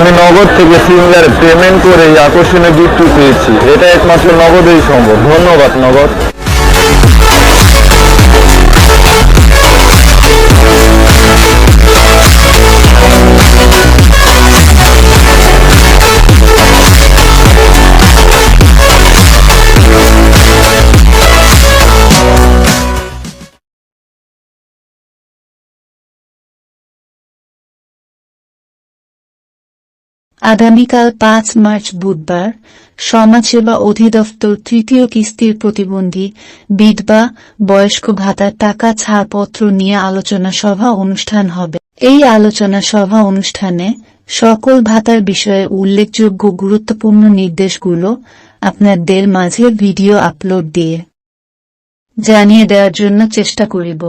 আমি নগদ থেকে সিঙ্গার পেমেন্ট করে এই আকর্ষণীয় গিফটটি পেয়েছি। এটা একমাত্র নগদেই সম্ভব। ধন্যবাদ নগদ। আগামীকাল পাঁচ মার্চ বুধবার সমাজসেবা অধিদপ্তর তৃতীয় কিস্তির প্রতিবন্ধী বিধবা, বয়স্ক ভাতার টাকা ছাড়পত্র নিয়ে আলোচনা সভা অনুষ্ঠান হবে। এই আলোচনা সভা অনুষ্ঠানে সকল ভাতার বিষয়ে উল্লেখযোগ্য গুরুত্বপূর্ণ নির্দেশগুলো আপনাদের মাঝে ভিডিও আপলোড দিয়ে জানিয়ে দেওয়ার জন্য চেষ্টা করিব।